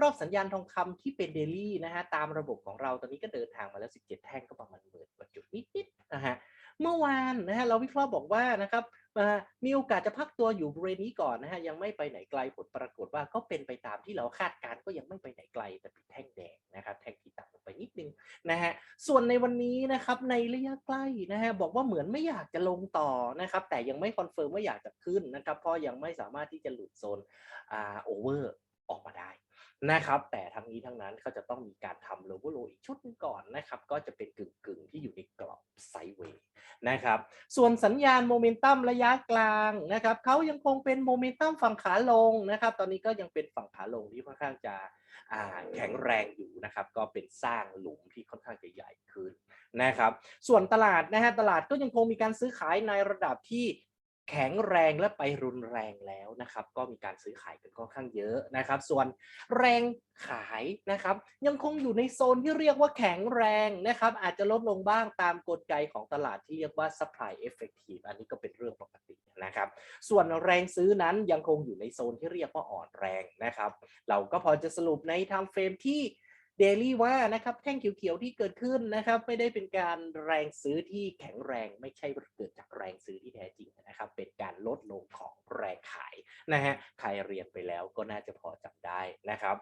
รอบสัญญาณทองคำที่เป็นเดลี่นะฮะตามระบบของเราตอนนี้ก็เดินทางมาแล้ว 17 แท่งก็ประมาณหมื่นกว่าจุดนิดๆนะฮะเมื่อวานนะฮะเราวิเคราะห์บอกว่านะครับมีโอกาสจะพักตัวอยู่บริเวณนี้ก่อนนะฮะยังไม่ไปไหนไกลผลปรากฏว่าก็เป็นไปตามที่เราคาดการก็ยังไม่ไปไหนไกลแต่เป็นแท่งแดงนะครับแท่งที่ต่ำลงไปนิดนึงนะฮะส่วนในวันนี้นะครับในระยะใกล้นะฮะบอกว่าเหมือนไม่อยากจะลงต่อนะครับแต่ยังไม่คอนเฟิร์มว่าอยากจะขึ้นนะครับเพราะยังไม่สามารถที่จะหลุดโซนอ่าโอเวอร์ออกมาได้ นะครับ แต่ทั้งนี้ทั้งนั้นเขาจะต้องมีการทำโลโ o โลอีกชุดหนึงก่อนนะครับ ก็จะเป็นกึ่งกึ่งๆ ที่อยู่ในกรอบไซด์เวย์นะครับ ส่วนสัญญาณโมเมนตัมระยะกลางนะครับเขายังคงเป็นโมเมนตัมฝั่งขาลงนะครับ ตอนนี้ก็ยังเป็นฝั่งขาลงที่ค่อนข้างจะแข็งแรงอยู่นะครับ ก็เป็นสร้างหลุมที่ค่อนข้างจะใหญ่ขึ้นนะครับ ส่วนตลาดนะฮะตลาดก็ยังคงมีการซื้อขายในระดับที่ แข็งแรงและไปรุนแรงแล้วนะครับ ก็มีการซื้อขายกันค่อนข้างเยอะนะครับ ส่วนแรงขายนะครับ ยังคงอยู่ในโซนที่เรียกว่าแข็งแรงนะครับ อาจจะลดลงบ้างตามกลไกของตลาดที่เรียกว่า supply effective อันนี้ก็เป็นเรื่องปกตินะครับ ส่วนแรงซื้อนั้นยังคงอยู่ในโซนที่เรียกว่าอ่อนแรงนะครับ เราก็พอจะสรุปใน time frame ที่ เดลี่ว่านะครับแท่งเขียวๆที่เกิดขึ้นนะครับ ไม่ได้เป็นการแรงซื้อที่แข็งแรงไม่ใช่เกิดจากแรงซื้อที่แท้จริงนะครับ เป็นการลดลงของแรงขายนะฮะใครเรียนไปแล้วก็น่าจะพอจำได้นะครับ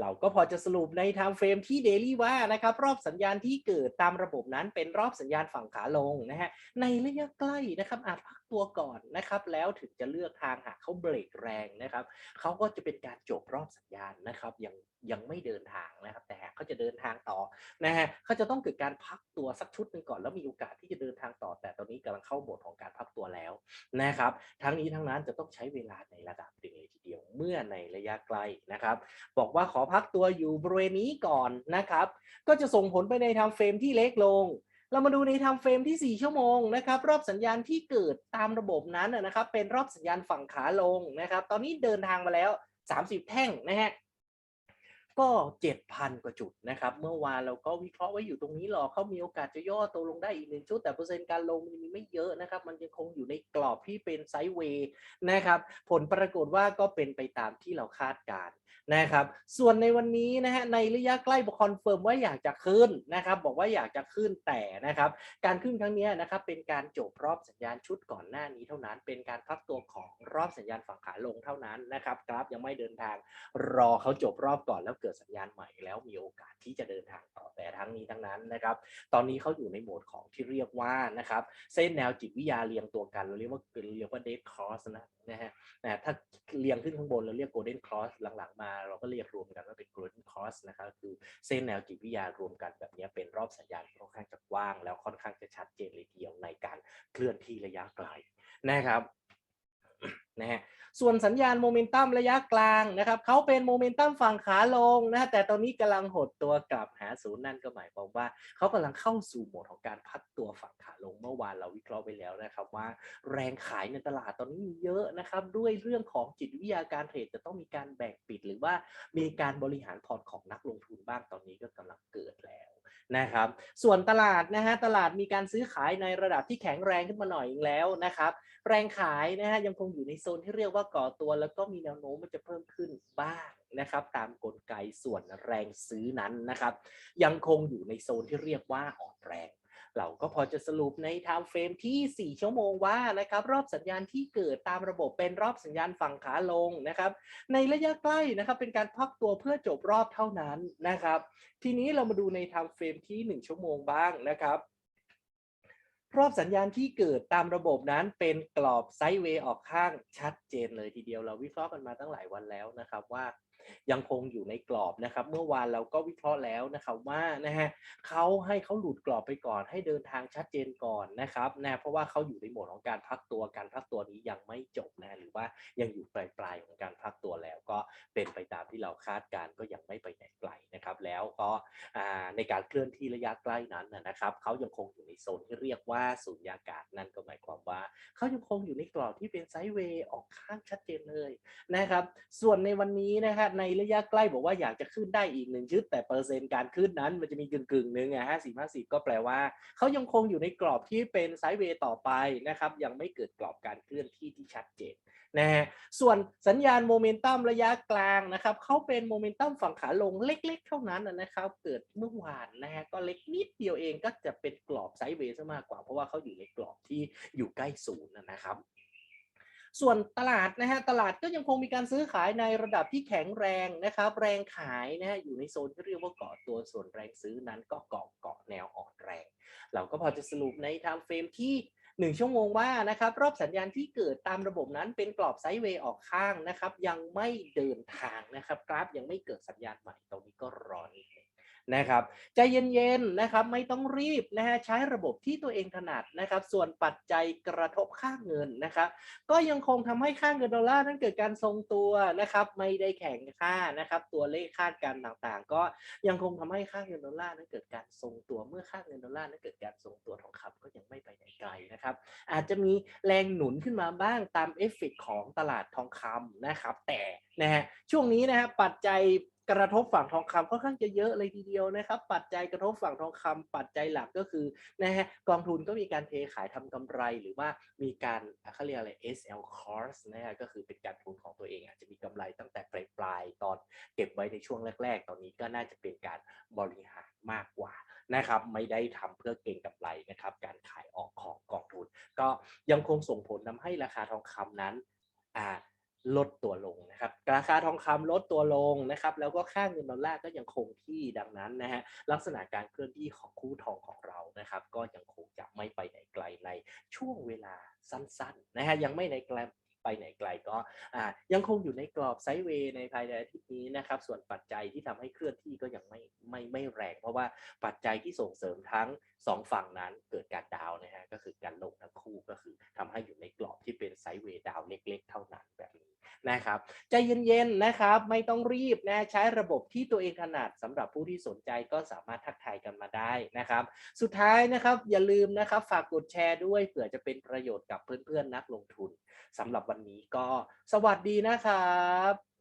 เราก็พอจะสรุปใน time frame ที่ daily ว่านะครับรอบสัญญาณที่เกิดตามระบบนั้นเป็นรอบสัญญาณฝั่งขาลงนะฮะในระยะใกล้นะครับอาจพักตัวก่อนนะครับ แล้วถึงจะเลือกทางหากเขาเบรกแรงนะครับเขาก็จะเป็นการจบรอบสัญญาณนะครับยังยังไม่เดินทางนะครับ แต่เขาจะเดินทางต่อนะฮะเขาจะต้องเกิดการพักตัวสักชุดหนึ่งก่อนแล้วมีโอกาสที่จะเดินทางต่อ แต่ตอนนี้กำลังเข้าโหมดของการพักตัวแล้วนะครับ ทั้งนี้ทั้งนั้นจะต้องใช้เวลาในระดับหนึ่งเลยทีเดียวเมื่อในระยะไกลนะครับ บอกว่าขอพักตัวอยู่บริเวณนี้ก่อนนะครับ ก็จะส่งผลไปในทม์เฟรมที่เล็กลง เรามาดูในไทม์เฟรมที่ 4 ชั่วโมงนะครับรอบสัญญาณที่เกิดตามระบบนั้นนะนะครับเป็นรอบสัญญาณฝั่งขาลงนะครับตอนนี้เดินทางมาแล้ว 30 แท่งนะฮะ ก็ 7,000 กว่าจุดนะครับ เมื่อวานเราก็วิเคราะห์ไว้อยู่ตรงนี้หรอกเขามีโอกาสจะย่อตัวลงได้อีกหนึ่งชุด แต่เปอร์เซ็นต์การลงมันมีไม่เยอะนะครับ มันยังคงอยู่ในกรอบที่เป็นไซด์เวย์นะครับ ผลปรากฏว่าก็เป็นไปตามที่เราคาดการณ์นะครับ ส่วนในวันนี้นะฮะในระยะใกล้บอกคอนเฟิร์มว่าอยากจะขึ้นนะครับบอกว่าอยากจะขึ้นแต่นะครับ การขึ้นครั้งนี้นะครับเป็นการจบรอบสัญญาณชุดก่อนหน้านี้เท่านั้น เป็นการพักตัวของรอบสัญญาณฝั่งขาลงเท่านั้นนะครับกราฟยังไม่เดินทางรอเขาจบรอบก่อนแล้วเกิดสัญญาณใหม่แล้วมีโอกาสที่จะเดินทางต่อแต่ทั้งนี้ทั้งนั้นนะครับ ตอนนี้เขาอยู่ในโหมดของที่เรียกว่านะครับ เส้นแนวจิตวิทยาเรียงตัวกันเราเรียกว่าเรียกว่าเด d คอสนะนะฮะนะถ้าเรียงขึ้นข้างบนเราเรียก golden cross หลังๆ มาเราก็เรียกรวมกันว่าเป็น golden cross นะครับคือเส้นแนวจิตวิทยารวมกันแบบนี้เป็นรอบสัญญาณค่อนข้างจะกว้าง แล้วค่อนข้างจะชัดเจนเลยทีเดียวในการเคลื่อนที่ระยะไกลนะครับนะฮะ ส่วนสัญญาณโมเมนตัมระยะกลางนะครับเขาเป็นโมเมนตัมฝั่งขาลงนะฮะแต่ตอนนี้กำลังหดตัวกลับหาศูนย์นั่นก็หมายความว่าเขากำลังเข้าสู่โหมดของการพักตัวฝั่งขาลงเมื่อวานเราวิเคราะห์ไปแล้วนะครับว่าแรงขายในตลาดตอนนี้มีเยอะนะครับด้วยเรื่องของจิตวิทยาการเทรดจะต้องมีการแบ่งปิดหรือว่ามีการบริหารพอร์ตของนักลงทุนบ้างตอนนี้ก็กำลังเกิดแล้ว นะครับ ส่วนตลาดนะฮะตลาดมีการซื้อขายในระดับที่แข็งแรงขึ้นมาหน่อยอีกแล้วนะครับ แรงขายนะฮะยังคงอยู่ในโซนที่เรียกว่าก่อตัว แล้วก็มีแนวโน้มมันจะเพิ่มขึ้นบ้างนะครับ ตามกลไกส่วนแรงซื้อนั้นนะครับ ยังคงอยู่ในโซนที่เรียกว่าอ่อนแรง เราก็พอจะสรุปใน time frame ที่ 4 ชั่วโมงว่านะครับรอบสัญญาณที่เกิดตามระบบเป็นรอบสัญญาณฝั่งขาลงนะครับ ในระยะใกล้นะครับเป็นการพักตัวเพื่อจบรอบเท่านั้นนะครับ ทีนี้เรามาดูใน time frame ที่ 1 ชั่วโมงบ้างนะครับรอบสัญญาณที่เกิดตามระบบนั้นเป็นกรอบไซด์เวย์ออกข้างชัดเจนเลยทีเดียวเราวิเคราะห์กันมาตั้งหลายวันแล้วนะครับว่า ยังคงอยู่ในกรอบนะครับ เมื่อวานเราก็วิเคราะห์แล้วนะครับว่านะฮะเขาให้เขาหลุดกรอบไปก่อน ให้เดินทางชัดเจนก่อนนะครับนะเพราะว่าเขาอยู่ในโหมดของการพักตัวการพักตัวนี้ยังไม่จบนะหรือว่ายังอยู่ปลายปลายๆของการพักตัวแล้วก็เป็นไปตามที่เราคาดการก็ยังไม่ไปไหนไกลนะครับแล้วก็ในการเคลื่อนที่ระยะใกล้นั้นนะนะครับเขายังคงอยู่ในโซนที่เรียกว่าสุญญากาศนั่นก็หมายความว่าเขายังคงอยู่ในกรอบที่เป็นไซด์เวย์ออกข้างชัดเจนเลยนะครับ ส่วนในวันนี้นะฮะในระยะใกล้บอกว่าอยากจะขึ้นได้อีกหนึ่งชุดแต่เปอร์เซ็นต์การขึ้นนั้นมันจะมีกึ่งกึ่งหนึ่งอะสิบห้าสิบก็แปลว่าเขายังคงอยู่ในกรอบที่เป็นไซด์เวย์ต่อไปนะครับยังไม่เกิดกรอบการเคลื่อนที่ที่ชัดเจนนะฮะส่วนสัญญาณโมเมนตัมระยะกลางนะครับเขาเป็นโมเมนตัมฝั่งขาลงเล็ก ๆ เท่านั้นนะครับเกิดเมื่อวานนะฮะก็เล็กนิดเดียวเองก็จะเป็นกรอบไซด์เวย์ซะมากกว่า เพราะว่าเขาอยู่ในกรอบที่อยู่ใกล้ศูนย์นะครับ ส่วนตลาดนะฮะตลาดก็ยังคงมีการซื้อขายในระดับที่แข็งแรงนะครับ แรงขายนะฮะอยู่ในโซนที่เรียกว่าเกาะตัวส่วนแรงซื้อนั้นก็เกาะเกาะแนวอ่อนแรง เราก็พอจะสรุปในไทม์เฟรมที่ 1 ชั่วโมงว่านะครับ รอบสัญญาณที่เกิดตามระบบนั้นเป็นกรอบไซด์เวย์ออกข้างนะครับ ยังไม่เดินทางนะครับ กราฟยังไม่เกิดสัญญาณใหม่ตรงนี้ก็รอนิด นะครับใจเย็นๆนะครับไม่ต้องรีบนะฮะใช้ระบบที่ตัวเองถนัดนะครับ ส่วนปัจจัยกระทบค่าเงินนะครับก็ยังคงทำให้ค่าเงินดอลลาร์นั้นเกิดการทรงตัวนะครับไม่ได้แข็งค่านะครับ ตัวเลขคาดการณ์ต่างๆ ก็ยังคงทำให้ค่าเงินดอลลาร์นั้นเกิดการทรงตัวเมื่อค่าเงินดอลลาร์นั้นเกิดการทรงตัวทองคำก็ยังไม่ไปไหนไกลนะครับ อาจจะมีแรงหนุนขึ้นมาบ้างตามเอฟเฟกต์ของตลาดทองคำนะครับ แต่นะฮะช่วงนี้นะฮะปัจจัย กระทบฝั่งทองคำค่อนข้างจะเยอะเลยทีเดียวนะครับ ปัจจัยกระทบฝั่งทองคำปัจจัยหลักก็คือนะฮะกองทุนก็มีการเทขายทำกำไรหรือว่ามีการเขาเรียกอะไร SL cost นะฮะก็คือเป็นการทุนของตัวเองอาจจะมีกำไรตั้งแต่ปลายๆตอนเก็บไว้ในช่วงแรก ๆ ตอนนี้ก็น่าจะเป็นการบริหารมากกว่านะครับไม่ได้ทำเพื่อเก็งกำไรนะครับ การขายออกของกองทุน ก็ยังคงส่งผลทำให้ราคาทองคำนั้นอ่า ลดตัวลงนะครับราคาทองคำลดตัวลงนะครับ แล้วก็ค่าเงินดอลลาร์ก็ยังคงที่ดังนั้นนะฮะลักษณะการเคลื่อนที่ของคู่ทองของเรานะครับ ก็ยังคงจะไม่ไปไหนไกลในช่วงเวลาสั้นๆนะฮะยังไม่ในไกล ไปไหนไกลก็ยังคงอยู่ในกรอบไซด์เวย์ในภายในอาทิตย์นี้นะครับส่วนปัจจัยที่ทำให้เคลื่อนที่ก็ยังไม่ไม่ไม่แรง เพราะว่าปัจจัยที่ส่งเสริมทั้งสองฝั่งนั้นเกิดการดาวนะฮะก็คือการลงทั้งคู่ก็คือทำให้อยู่ในกรอบที่เป็นไซด์เวย์ดาวเล็ก ๆ เท่านั้นแบบนี้นะครับใจเย็นๆนะครับไม่ต้องรีบนะใช้ระบบที่ตัวเองถนัดสำหรับผู้ที่สนใจก็สามารถทักทายกันมาได้นะครับ สุดท้ายนะครับอย่าลืมนะครับฝากกดแชร์ด้วยเผื่อจะเป็นประโยชน์กับเพื่อนๆนักลงทุนสำหรับวันนี้ก็สวัสดีนะครับ